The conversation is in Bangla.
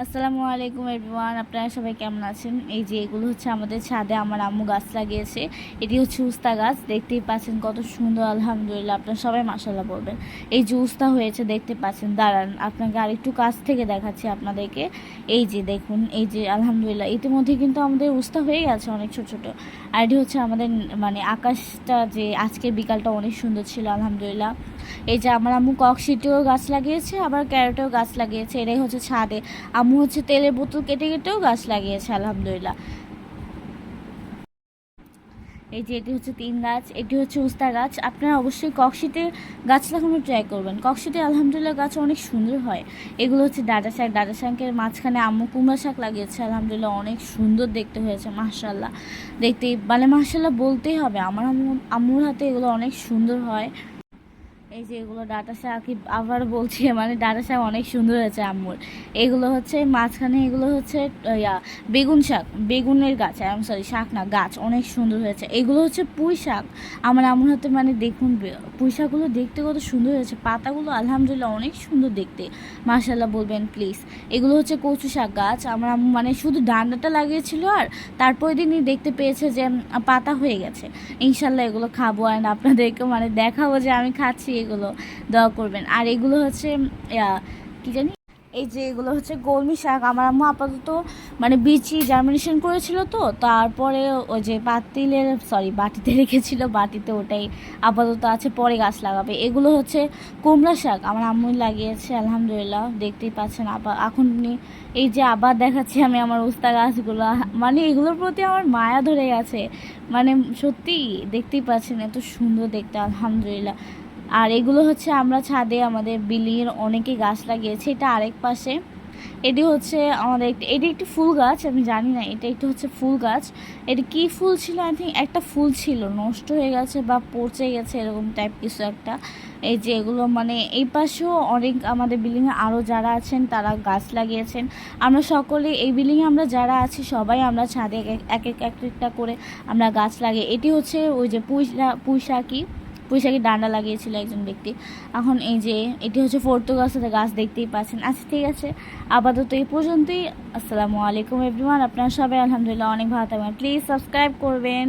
আসসালামু আলাইকুম এভরিওয়ান, আপনারা সবাই কেমন আছেন? এই যে এগুলো হচ্ছে আমাদের ছাদে আমার আম্মু গাছ লাগিয়েছে। এটি হচ্ছে উস্তা গাছ, দেখতেই পাচ্ছেন কত সুন্দর, আলহামদুলিল্লাহ, আপনারা সবাই মাসাল্লাহ বলবেন। এই যে উস্তা হয়েছে, দেখতে পাচ্ছেন, দাঁড়ান, আপনাকে আরেকটু কাছ থেকে দেখাচ্ছি আপনাদেরকে। এই যে দেখুন, এই যে আলহামদুলিল্লাহ, ইতিমধ্যে কিন্তু আমাদের উস্তা হয়ে গেছে অনেক ছোট ছোট। আর এটি হচ্ছে আমাদের মানে আকাশটা যে আজকের বিকালটা অনেক সুন্দর ছিল, আলহামদুলিল্লাহ। এই যে আমার আম্মু ককশিটেও গাছ লাগিয়েছে, আবার ক্যারেটেও গাছ লাগিয়েছে, এটাই হচ্ছে ছাদে। আম্মু হচ্ছে তেলের বোতল কেটে কেটেও গাছ লাগিয়েছে, আলহামদুলিল্লাহ। এই যে এটি হচ্ছে তিন গাছ, এটি হচ্ছে উস্তা গাছ। আপনারা অবশ্যই ককশিটের গাছ লাগানোর ট্রাই করবেন। ককশিটে আলহামদুলিল্লাহ গাছ অনেক সুন্দর হয়। এগুলো হচ্ছে ডাটা শাক, ডাটা শাকের মাঝখানে আম্মু কুমড়া শাক লাগিয়েছে। আলহামদুলিল্লাহ অনেক সুন্দর দেখতে হয়েছে মার্শাল্লাহ দেখতে মানে মার্শাল্লাহ বলতেই হবে। আমার আম্মু, আম্মুর হাতে এগুলো অনেক সুন্দর হয়। এই যে এগুলো ডাটা শাক আবার বলছি মানে ডাটা শাক অনেক সুন্দর হয়েছে আম্মুর। এগুলো হচ্ছে, মাঝখানে এগুলো হচ্ছে ইয়া, বেগুন শাক, বেগুনের গাছ আম সরি, শাক না, গাছ, অনেক সুন্দর হয়েছে। এগুলো হচ্ছে পুঁই শাক। আমার আম্মুর হাতে মানে দেখুন পুঁই শাকগুলো দেখতে কত সুন্দর হয়েছে। পাতাগুলো, আলহামদুলিল্লাহ, অনেক সুন্দর দেখতে। মার্শাল্লাহ বলবেন প্লিজ এগুলো হচ্ছে কচু শাক গাছ। আমার আম্মু মানে শুধু ডান্ডাটা লাগিয়েছিল আর তারপরের দিনই দেখতে পেয়েছে যে পাতা হয়ে গেছে। ইনশাল্লাহ এগুলো খাব অ্যান্ড আপনাদেরকে মানে দেখাবো যে আমি খাচ্ছি এগুলো দোয়া করবেন। আর এগুলো হচ্ছে কি জানি? এই যে এগুলো হচ্ছে কলমি শাক। আমার আম্মু আপাতত মানে বিচি জার্মিনেশন করেছিল তো, তারপরে ওই যে পাতিলের সরি বাটিতে রেখেছিল, বাটিতে ওটাই আপাতত আছে, পরে গাছ লাগাবে। এগুলো হচ্ছে কুমড়া শাক। আমার আম্মু লাগিয়েছে, আলহামদুলিল্লাহ, দেখতেই পাচ্ছেন আবার এখন এই যে আবার দেখাচ্ছি আমি আমার উস্তা গাছগুলো। মানে এগুলোর প্রতি আমার মায়া ধরে গেছে। মানে সত্যি দেখতেই পাচ্ছেন, এত সুন্দর দেখতে, আলহামদুলিল্লাহ। আর এগুলো হচ্ছে আমরা ছাদে আমাদের বিল্ডিংয়ের অনেকে গাছ লাগিয়েছি, এটা আরেক পাশে। এটি হচ্ছে আমাদের এটি একটি ফুল গাছ, আমি জানি না, এটা একটু হচ্ছে ফুল গাছ। এটি কি ফুল ছিল? আই থিঙ্ক একটা ফুল ছিল, নষ্ট হয়ে গেছে বা পচে গেছে, এরকম টাইপ কিছু একটা। এই যে এগুলো মানে এই পাশেও অনেক আমাদের বিল্ডিংয়ে আরও যারা আছেন, তারা গাছ লাগিয়েছেন। আমরা সকলে এই বিল্ডিংয়ে আমরা যারা আছি, সবাই আমরা ছাদে এক এক- এক এক এক একটা করে আমরা গাছ লাগিয়ে, এটি হচ্ছে ওই যে পুঁই পুঁইশাকি। পুঁইশাকি ডান্ডা লাগিয়েছিল একজন ব্যক্তি। এখন এই যে, এটি হচ্ছে ফোর্তো গাছ গাছ দেখতেই পাচ্ছেন। আচ্ছা ঠিক আছে। আপাতত এই পর্যন্তই। আসসালামু আলাইকুম এভরিওয়ান আপনারা সবাই, আলহামদুলিল্লাহ, অনেক ভালো থাকবেন। প্লিজ সাবস্ক্রাইব করবেন।